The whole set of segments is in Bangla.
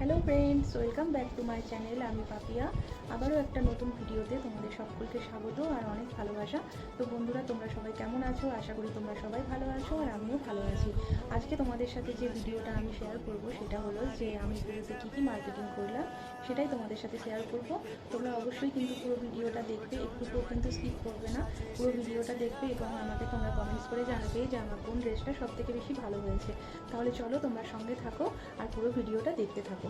Hello friends welcome back to my channel আমি পাপিয়া। আবারও একটা নতুন ভিডিওতে তোমাদের সকলকে স্বাগত আর অনেক ভালোবাসা। তো বন্ধুরা, তোমরা সবাই কেমন আছো? আশা করি তোমরা সবাই ভালো আছো আর আমিও ভালো আছি। আজকে তোমাদের সাথে যে ভিডিওটা আমি শেয়ার করব, সেটা হলো যে আমি পুরোতে কী কী মার্কেটিং করলাম, সেটাই তোমাদের সাথে শেয়ার করব। তোমরা অবশ্যই কিন্তু পুরো ভিডিওটা দেখবে একটুকুও কিন্তু স্কিপ করবে না। পুরো ভিডিওটা দেখবে এবং আমাকে তোমরা কমেন্টস করে জানাবে যে আমার কোন ড্রেসটা সব থেকে বেশি ভালো হয়েছে। তাহলে চলো তোমরা সঙ্গে থাকো আর পুরো ভিডিওটা দেখতে থাকো।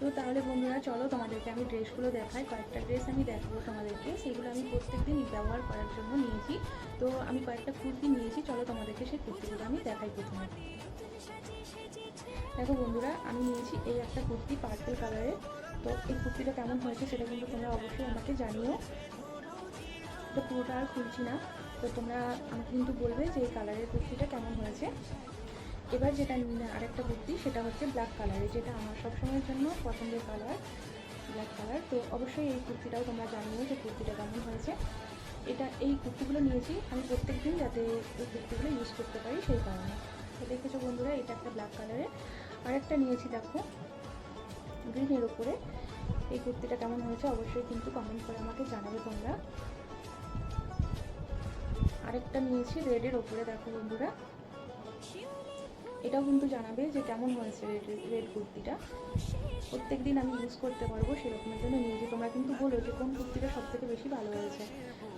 তো তাহলে বন্ধুরা, চলো তোমাদেরকে আমি ড্রেসগুলো দেখাই। কয়েকটা ড্রেস আমি দেখাবো তোমাদেরকে। সেগুলো আমি প্রত্যেকদিন ব্যবহার করার জন্য নিয়েছি। তো আমি কয়েকটা কুর্তি নিয়েছি, চলো তোমাদেরকে সেই কুর্তিগুলো আমি দেখাই প্রথমে। দেখো বন্ধুরা, আমি নিয়েছি এই একটা কুর্তি পার্পল কালারের তো এই কুর্তিটা কেমন হয়েছে সেটা কিন্তু তোমরা অবশ্যই আমাকে জানিও। তো পুরোটা আর খুলছি না। তো তোমরা আমাকে কিন্তু বলবে যে এই কালারের কুর্তিটা কেমন হয়েছে। এবার যেটা আরেকটা কুর্তি সেটা হচ্ছে ব্ল্যাক কালারের যেটা আমার সবসময়ের জন্য পছন্দের কালার ব্ল্যাক কালার তো অবশ্যই এই কুর্তিটাও তোমরা জানিও যে কুর্তিটা কেমন হয়েছে। এটা, এই কুর্তিগুলো নিয়েছি আমি প্রত্যেক দিন যাতে এই কুর্তিগুলো ইউজ করতে পারি সেই কারণে। তো দেখেছ বন্ধুরা, এটা একটা ব্ল্যাক কালারের আরেকটা নিয়েছি দেখো গ্রিনের উপরে। এই কুর্তিটা কেমন হয়েছে অবশ্যই কিন্তু কমেন্ট করে আমাকে জানাবে তোমরা। আরেকটা নিয়েছি রেডের ওপরে দেখো বন্ধুরা। এটাও কিন্তু জানাবে যে কেমন হয়েছে রেড রেড কুর্তিটা। প্রত্যেক দিন আমি ইউজ করতে পারব সেরকমের জন্য নিয়েছি তোমরা কিন্তু বলো যে কোন কুর্তিটা সব থেকে বেশি ভালো হয়েছে।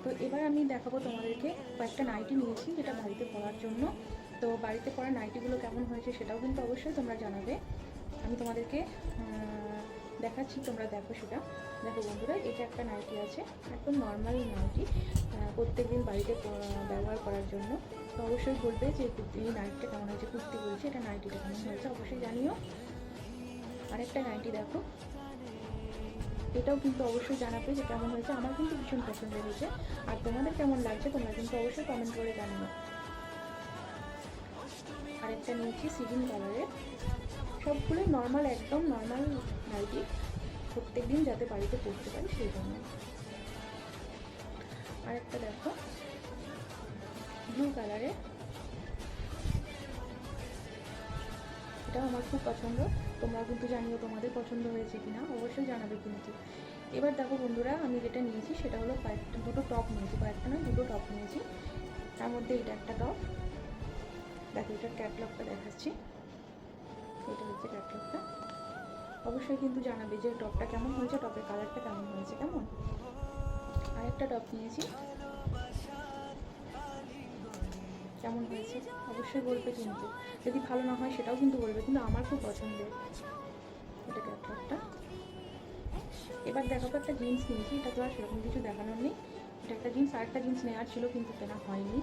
তো এবার আমি দেখাবো তোমাদেরকে কয়েকটা নাইটি নিয়েছি যেটা বাড়িতে পরার জন্য। তো বাড়িতে পরা নাইটিগুলো কেমন হয়েছে সেটাও কিন্তু অবশ্যই তোমরা জানাবে। আমি তোমাদেরকে দেখাচ্ছি, তোমরা দেখো সেটা। দেখো বন্ধুরা এটা একটা নাইটি আছে, একদম নর্মাল নাইটি প্রত্যেক দিন বাড়িতে ব্যবহার করার জন্য। তো অবশ্যই বলবে যে এই নাইটটা কেমন হয়েছে, কুর্তি বলছে, এটা নাইটিটা কেমন হয়েছে, অবশ্যই জানিও। আরেকটা নাইটি দেখো। এটাও কিন্তু অবশ্যই জানাবে যে কেমন হয়েছে, আমার কিন্তু ভীষণ পছন্দ হয়েছে। আর তোমাদের কেমন লাগছে, তোমরা কিন্তু অবশ্যই কমেন্ট করে জানিও। আরেকটা নিয়েছি সিভিন কালারের। সবগুলোই নর্মাল একদম নর্মাল নাইটি। প্রত্যেক দিন যাতে বাড়িতে পড়তে পারি সেই জন্য। আরেকটা দেখো। ব্লু কালারের এটাও আমার খুব পছন্দ। তোমরা কিন্তু জানিও তোমাদের পছন্দ হয়েছে কিনা। অবশ্যই জানাবে কিন্তু এবার দেখো বন্ধুরা, আমি যেটা নিয়েছি সেটা হলো কয়েকটা, দুটো টপ নিয়েছি। কয়েকটা নয়, দুটো টপ নিয়েছি। তার মধ্যে এটা একটা টপ দেখো এটার ক্যাটলগটা দেখাচ্ছি। এটা হচ্ছে ক্যাটলগটা অবশ্যই কিন্তু জানাবে যে টপটা কেমন হয়েছে টপের কালারটা কেমন হয়েছে, কেমন? আরেকটা টপ নিয়েছি। কেমন হয়েছে? অবশ্যই বলবে কিন্তু। যদি ভালো না হয় সেটাও কিন্তু বলবে, কিন্তু আমার খুব পছন্দের। এটা ক্যাটলগটা এবার দেখাবো একটা জিন্স নিয়েছি, এটা তো আর সেরকম কিছু দেখানোর নেই। এটা একটা জিন্স আর একটা জিন্স নেওয়ার ছিল, কিন্তু কেনা হয়নি।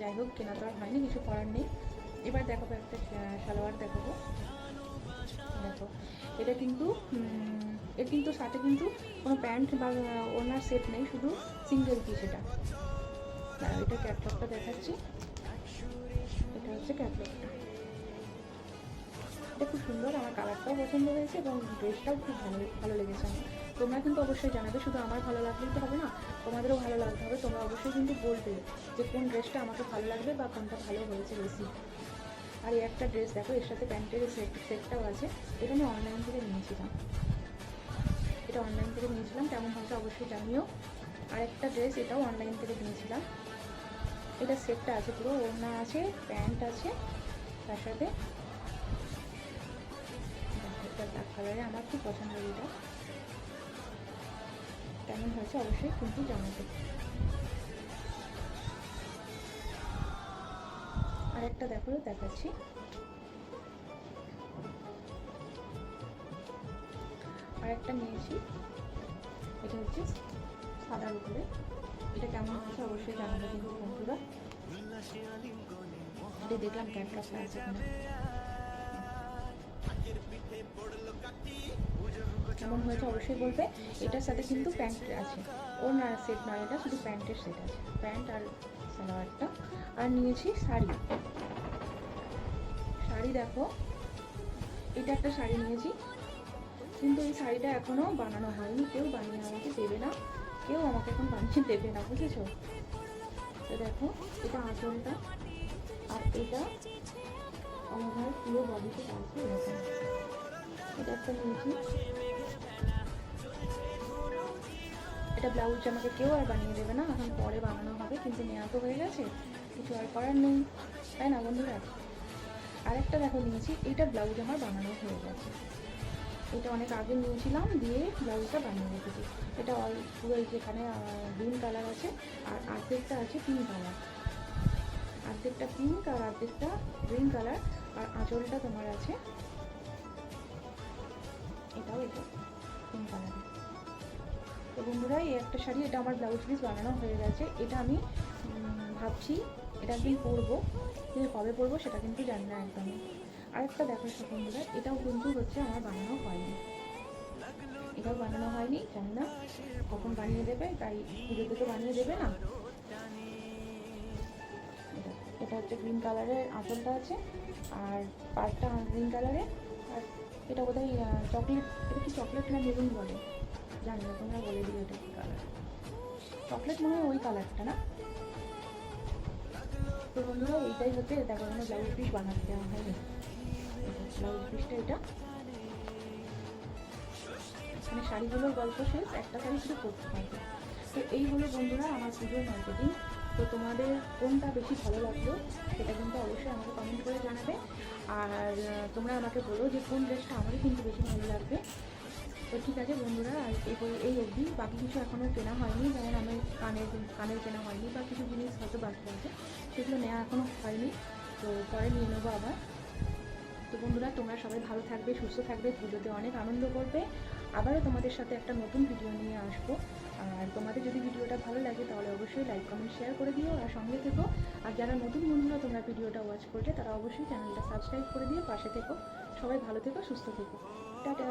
যাই হোক, কেনা তো আর হয়নি, কিছু করার নেই। এবার দেখাবো একটা সালোয়ার দেখাবো। দেখো, এটা কিন্তু এর কিন্তু সাথে কিন্তু কোনো প্যান্ট বা ওনার সেট নেই, শুধু সিঙ্গেল পিস এটা। এটা ক্যাটলগটা দেখাচ্ছি। হচ্ছে ক্যাটলগটা এটা খুব সুন্দর, আমার কালারটাও পছন্দ হয়েছে এবং ড্রেসটাও খুব ভালো ভালো লেগেছে তোমরা কিন্তু অবশ্যই জানাবে, শুধু আমার ভালো লাগলেই তো হবে না, তোমাদেরও ভালো লাগতে হবে। তোমরা অবশ্যই কিন্তু বলবে যে কোন ড্রেসটা আমাকে ভালো লাগবে বা কোনটা ভালো হয়েছে বেশি। আর এই একটা ড্রেস দেখো, এর সাথে প্যান্টের সেট সেটটাও আছে। এটা আমি অনলাইন থেকে নিয়েছিলাম। এটা অনলাইন থেকে নিয়েছিলাম, কেমন হয়তো অবশ্যই জানিও। আর একটা ড্রেস এটাও অনলাইন থেকে নিয়েছিলাম। এটা সেটটা আছে পুরো, ওড়না আছে, প্যান্ট আছে, তার সাথে এটা কালারে আমার খুব পছন্দের এটা। কেমন হয়েছে অবশ্যই কিন্তু জানাবে। আরেকটা দেখো, দেখাচ্ছি। আরেকটা নিয়েছি। এটা হচ্ছে সাদার উপরে। এটা কেমন হয়েছে অবশ্যই জানাবে কিন্তু বন্ধুরা। এটা দেখলাম ক্যাটলগটা আছে কেমন হয়েছে অবশ্যই বলবে। এটার সাথে কিন্তু প্যান্ট আছে। ওর না সেট নয়, এটা শুধু প্যান্টের সেট আছে। প্যান্ট আর সালোয়ারটা। আর নিয়েছি শাড়ি। শাড়ি দেখো। এটা একটা শাড়ি নিয়েছি। কিন্তু এই শাড়িটা এখনও বানানো হয়নি। কেউ বানিয়ে আমাকে দেবে না। কেউ আমাকে এখন বানিয়ে দেবে না, বুঝেছ? তো দেখো, এটা আঁচলটা, আর এটা আমার পুরো বডিতে আছে এরকম এটা একটা নিয়েছি এটা ব্লাউজ আমাকে কেউ আর বানিয়ে দেবে না, এখন পরে বানানো হবে, কিন্তু নেওয়া তো হয়ে গেছে, কিছু আর করার নেই, তাই না বন্ধুরা? আর একটা দেখো নিয়েছি এইটা ব্লাউজ আমার বানানো হয়ে গেছে। এটা অনেক আগে নিয়েছিলাম, দিয়ে ব্লাউজটা বানিয়ে রেখেছি। এটা অল পুরো যেখানে গ্রিন কালার আছে, আর অর্ধেকটা আছে পিঙ্ক কালার অর্ধেকটা পিঙ্ক আর অর্ধেকটা গ্রিন কালার আর আঁচলটা তোমার আছে। এটাও এটা পিঙ্ক কালার তো বন্ধুরা, এই একটা শাড়ি, এটা আমার ব্লাউজ পিস বানানো হয়ে গেছে। এটা আমি ভাবছি, এটা একদিন পরবো। কিন্তু কবে পরবো সেটা কিন্তু জানি না একদমই। আরেকটা দেখো বন্ধুরা এটাও কিন্তু হচ্ছে আমার বানানো হয়নি। এটাও বানানো হয়নি, জানি না কখন বানিয়ে দেবে, তাই পুজোতে তো বানিয়ে দেবে না। এটা হচ্ছে গ্রিন কালারের আঁচলটা আছে, আর পার্টটা গ্রিন কালারের আর এটা বোধহয় চকলেট এটা কি চকলেট না বেগুন বলে? জানি না, তোমরা বলে দিও এটা কি কালার চকলেট মনে হয় ওই কালারটা না? তো বন্ধুরা, এইটাই হচ্ছে, দেখো এখানে ব্লাউজ পিস বানাতে দেওয়া হয়নি। ব্লাউজ পিসটা এটা। মানে শাড়িগুলোর গল্প শেষ, একটা শাড়ি শুধু করতে পারবে তো এই হলো বন্ধুরা আমার পুজোর মার্কেটিং তো তোমাদের কোনটা বেশি ভালো লাগল সেটা কিন্তু অবশ্যই আমাকে কমেন্ট করে জানাবে। আর তোমরা আমাকে বলো যে কোন ড্রেসটা আমারই কিন্তু বেশি ভালো লাগবে। তো ঠিক আছে বন্ধুরা, আর এই এই অবধি। বাকি কিছু এখনও কেনা হয়নি, যেমন আমার কানের কানের কেনা হয়নি, বা কিছু জিনিস হয়তো বাকি আছে, সেগুলো নেওয়া এখনও হয়নি। তো পরে নিয়ে নেব আবার। তো বন্ধুরা, তোমরা সবাই ভালো থাকবে, সুস্থ থাকবে, পুজোতে অনেক আনন্দ করবে। আবারও তোমাদের সাথে একটা নতুন ভিডিও নিয়ে আসব। আর তোমাদের যদি ভিডিওটা ভালো লাগে, তাহলে অবশ্যই লাইক কমেন্ট শেয়ার করে দিও আর সঙ্গে থেকো। আর যারা নতুন বন্ধুরা তোমরা ভিডিওটা ওয়াচ করলে, তারা অবশ্যই চ্যানেলটা সাবস্ক্রাইব করে দিও, পাশে থেকো। সবাই ভালো থেকো, সুস্থ থেকো। টাটা!